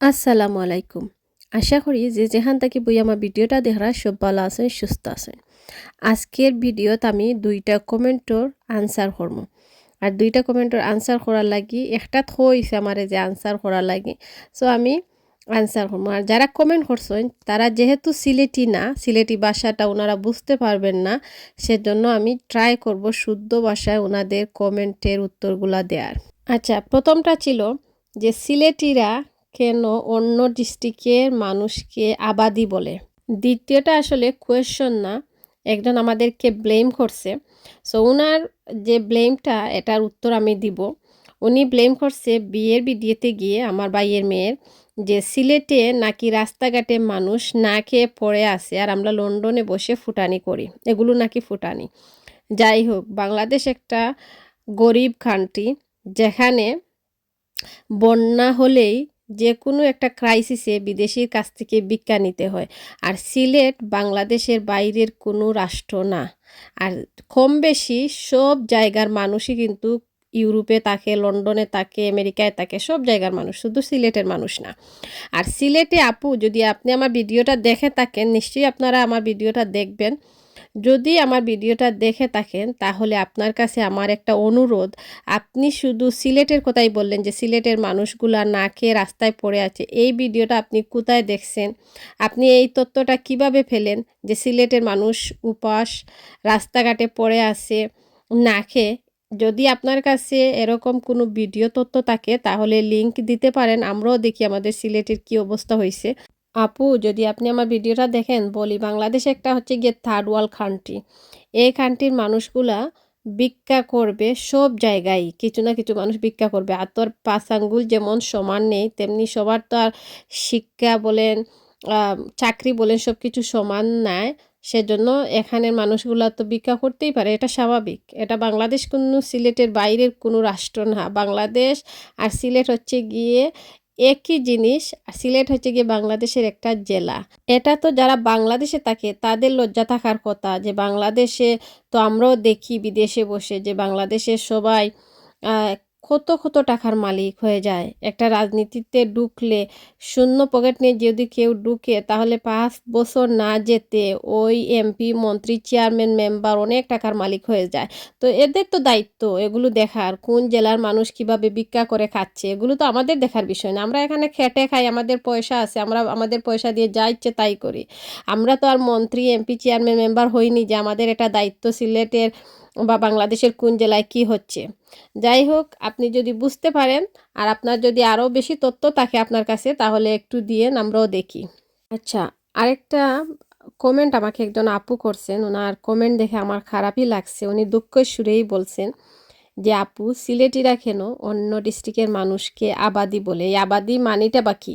আসসালামু আলাইকুম। আশা করি যে যেখান থেকে বই আমার ভিডিওটা দেখারা সব ভালো আছেন, সুস্থ আছেন। আজকের ভিডিওত আমি দুইটা কমেন্টর আনসার করব। আর দুইটা কমেন্টর আনসার করার লাগি একটা থইছে আমারে যে আনসার করার লাগি। সো আমি আনসার করব। আর যারা কমেন্ট করছেন, তারা যেহেতু সিলেটি না, সিলেটি ভাষাটা ওনারা বুঝতে পারবেন না, সেজন্য আমি ট্রাই করব শুদ্ধ ভাষায় ওনাদের কমেন্টের উত্তরগুলা দেওয়ার আচ্ছা প্রথমটা ছিল যে সিলেটিরা কেন অন্য ডিস্ট্রিক্টের মানুষকে আবাদি বলে? দ্বিতীয়টা আসলে কোয়েশন না। একজন আমাদেরকে ব্লেম করছে। সো ওনার যে ব্লেমটা এটার উত্তর আমি দিব। উনি ব্লেম করছে বিয়ের বিডিয়েতে গিয়ে আমার ভাইয়ের মেয়ের যে সিলেটে নাকি রাস্তাঘাটে মানুষ না খেয়ে পড়ে আসে আর আমরা লন্ডনে বসে ফুটানি করি। এগুলো নাকি ফুটানি। যাই হোক, বাংলাদেশ একটা গরিব কান্ট্রি যেখানে বন্যা হলেই যে কোনো একটা ক্রাইসিসে বিদেশির কাছ থেকে ভিক্ষা নিতে হয়। আর সিলেট বাংলাদেশের বাইরের কোনো রাষ্ট্র না। আর কম বেশি সব জায়গার মানুষই কিন্তু ইউরোপে তাকে লন্ডনে তাকে আমেরিকায় তাকে সব জায়গার মানুষ, শুধু সিলেটের মানুষ না। আর সিলেটে আপু, যদি আপনি আমার ভিডিওটা দেখে থাকেন, নিশ্চয়ই আপনারা আমার ভিডিওটা দেখবেন। যদি আমার ভিডিওটা দেখে থাকেন, তাহলে আপনার কাছে আমার একটা অনুরোধ, আপনি শুধু সিলেটের কথাই বললেন যে সিলেটের মানুষগুলা না খেয়ে রাস্তায় পড়ে আছে, এই ভিডিওটা আপনি কোথায় দেখছেন? আপনি এই তথ্যটা কীভাবে ফেলেন যে সিলেটের মানুষ উপাস, রাস্তাঘাটে পড়ে আছে, না খেয়ে? যদি আপনার কাছে এরকম কোনো ভিডিও তথ্য থাকে, তাহলে লিংক দিতে পারেন, আমরাও দেখি আমাদের সিলেটের কি অবস্থা হয়েছে আপু, যদি আপনি আমার ভিডিওটা দেখেন, বলি বাংলাদেশ একটা হচ্ছে গিয়ে থার্ড ওয়ার্ল্ড কান্ট্রি এই কান্ট্রির মানুষগুলা ভিক্ষা করবে সব জায়গায়, কিছু না কিছু মানুষ ভিক্ষা করবে। আর তোর পাঁচ আঙ্গুল যেমন সমান নেই, তেমনি সবার তো আর শিক্ষা বলেন চাকরি বলেন সব কিছু সমান নেয় সেজন্য এখানের মানুষগুলা তো ভিক্ষা করতেই পারে, এটা স্বাভাবিক। এটা বাংলাদেশ কোনো সিলেটের বাইরের কোনো রাষ্ট্র না। বাংলাদেশ আর সিলেট হচ্ছে গিয়ে একই জিনিস সিলেট হচ্ছে গিয়ে বাংলাদেশের একটা জেলা। এটা তো যারা বাংলাদেশে থাকে, তাদের লজ্জা থাকার কথা যে বাংলাদেশে তো আমরাও দেখি বিদেশে বসে যে বাংলাদেশের সবাই কত কত টাকার মালিক হয়ে যায়। একটা রাজনীতিতে ঢুকলে শূন্য পকেট নিয়ে যদি কেউ ঢুকে, তাহলে পাঁচ বছর না যেতে ওই এমপি, মন্ত্রী, চেয়ারম্যান, মেম্বার অনেক টাকার মালিক হয়ে যায়। তো এদের তো দায়িত্ব এগুলো দেখার, কোন জেলার মানুষ কীভাবে ভিক্ষা করে খাচ্ছে, এগুলো তো আমাদের দেখার বিষয় না। আমরা এখানে খেটে খাই, আমাদের পয়সা আছে, আমরা আমাদের পয়সা দিয়ে যা ইচ্ছে তাই করি। আমরা তো আর মন্ত্রী, এমপি, চেয়ারম্যান, মেম্বার হইনি যে আমাদের এটা দায়িত্ব সিলেটের বা বাংলাদেশের কোন জেলায় কি হচ্ছে। যাই হোক, আপনি যদি বুঝতে পারেন আর আপনার যদি আরও বেশি তথ্য থাকে আপনার কাছে, তাহলে একটু দিয়ে আমরাও দেখি। আচ্ছা আরেকটা কমেন্ট আমাকে একজন আপু করছেন। ওনার কমেন্ট দেখে আমার খারাপই লাগছে। উনি দুঃখ সুরেই বলছেন যে, আপু, সিলেটিরা কেন অন্য ডিস্ট্রিক্টের মানুষকে আবাদি বলে? এই আবাদি মানিটা বা কী?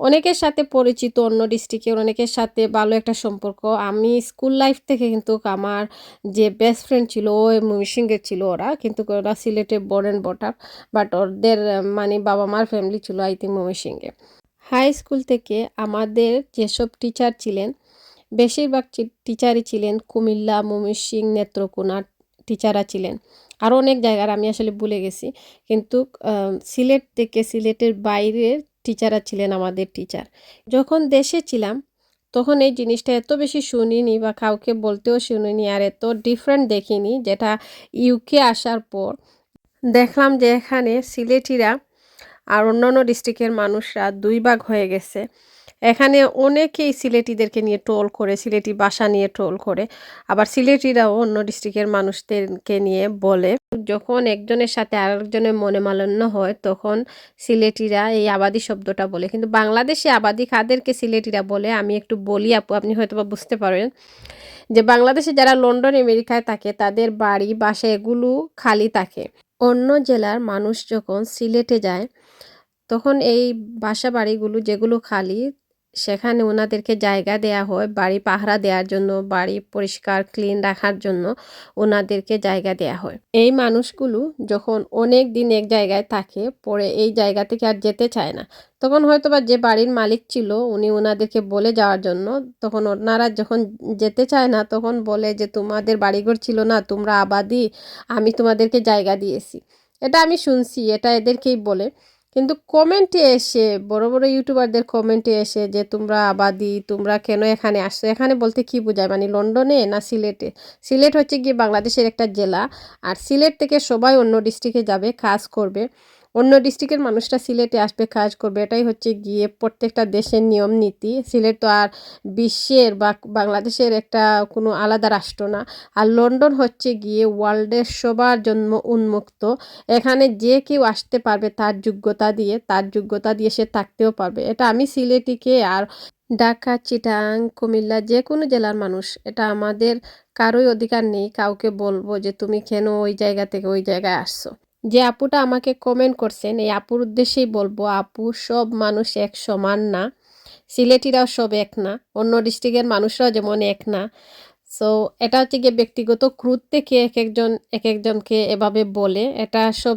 অনেকের সাথে পরিচিত অন্য ডিস্ট্রিক্টের অনেকের সাথে ভালো একটা সম্পর্ক। আমি স্কুল লাইফ থেকে কিন্তু আমার যে বেস্ট ফ্রেন্ড ছিল, ও ময়মনসিংহের ছিল ওরা, কিন্তু ওরা সিলেটে বড় অ্যান্ড বটার বাট ওদের মানে বাবা মার ফ্যামিলি ছিল আই থিঙ্ক ময়মনসিংহে হাই স্কুল থেকে আমাদের যেসব টিচার ছিলেন, বেশিরভাগ টিচারই ছিলেন কুমিল্লা ময়মনসিংহ নেত্রকোনা টিচাররা ছিলেন। আরও অনেক জায়গার আমি আসলে ভুলে গেছি, কিন্তু সিলেট থেকে সিলেটের বাইরের টিচাররা ছিলেন আমাদের টিচার যখন দেশে ছিলাম, তখন এই জিনিসটা এত বেশি শুনিনি বা কাউকে বলতেও শুনিনি আর এত ডিফারেন্ট দেখিনি যেটা ইউকে আসার পর। দেখলাম যে এখানে সিলেটিরা আর অন্যান্য ডিস্ট্রিক্টের মানুষরা দুই ভাগ হয়ে গেছে। এখানে অনেকেই সিলেটিদেরকে নিয়ে টোল করে, সিলেটি বাসা নিয়ে টোল করে। আবার সিলেটিরাও অন্য ডিস্ট্রিক্টের মানুষদেরকে নিয়ে বলে যখন একজনের সাথে আরেকজনের মনে মালন্য হয়, তখন সিলেটিরা এই আবাদি শব্দটা বলে। কিন্তু বাংলাদেশে আবাদি কাদেরকে সিলেটিরা বলে, আমি একটু বলি আপু, আপনি হয়তো বা বুঝতে পারেন। যে বাংলাদেশে যারা লন্ডন, আমেরিকায় থাকে, তাদের বাড়ি, বাসা এগুলো খালি থাকে। অন্য জেলার মানুষ যখন সিলেটে যায়, তখন এই বাসা বাড়িগুলো যেগুলো খালি সেখানে ওনাদেরকে জায়গা দেয়া হয়, বাড়ি পাহারা দেওয়ার জন্য, বাড়ি পরিষ্কার ক্লিন রাখার জন্য ওনাদেরকে জায়গা দেয়া হয়। এই মানুষগুলো যখন অনেক দিন এক জায়গায় থাকে, পরে এই জায়গা থেকে আর যেতে চায় না। তখন হয়তো বা যে বাড়ির মালিক ছিল, উনি ওনাদেরকে বলে যাওয়ার জন্য, তখন ওনারা যখন যেতে চায় না, তখন বলে যে, তোমাদের বাড়িঘর ছিল না, তোমরা আবাদি, আমি তোমাদেরকে জায়গা দিয়েছি। এটা আমি শুনছি, এটা এদেরকেই বলে। কিন্তু কমেন্টে এসে, বড় বড় ইউটিউবারদের কমেন্টে এসে যে, তোমরা আবাদি, তোমরা কেন এখানে আসছো? এখানে বলতে কি বোঝায়? মানে লন্ডনে না সিলেটে? সিলেট হচ্ছে গিয়ে বাংলাদেশের একটা জেলা, আর সিলেট থেকে সবাই অন্য ডিস্ট্রিক্টে যাবে, কাজ করবে। অন্য ডিস্ট্রিক্টের মানুষরা সিলেটে আসবে, কাজ করবে। এটাই হচ্ছে গিয়ে প্রত্যেকটা দেশের নিয়ম, নীতি। সিলেট তো আর বিশ্বের বা বাংলাদেশের একটা কোনো আলাদা রাষ্ট্র না। আর লন্ডন হচ্ছে গিয়ে ওয়ার্ল্ডের সবার জন্য উন্মুক্ত। এখানে যে কেউ আসতে পারবে তার যোগ্যতা দিয়ে, তার যোগ্যতা দিয়ে সে থাকতেও পারবে। এটা আমি সিলেটিকে আর ঢাকা, চিটাং, কুমিল্লা যে কোনো জেলার মানুষ, এটা আমাদের কারোই অধিকার নেই কাউকে বলব যে তুমি কেন ওই জায়গা থেকে ওই জায়গায় আসছো। যে আপুটা আমাকে কমেন্ট করছেন, এই আপুর উদ্দেশ্যেই বলব, আপু সব মানুষ এক সমান না। সিলেটিরাও সব এক না, অন্য ডিস্ট্রিক্টের মানুষরাও যেমন এক না। সো এটা হচ্ছে গিয়ে ব্যক্তিগত ক্রুদ থেকে এক একজন, এক একজনকে এভাবে বলে, এটা সব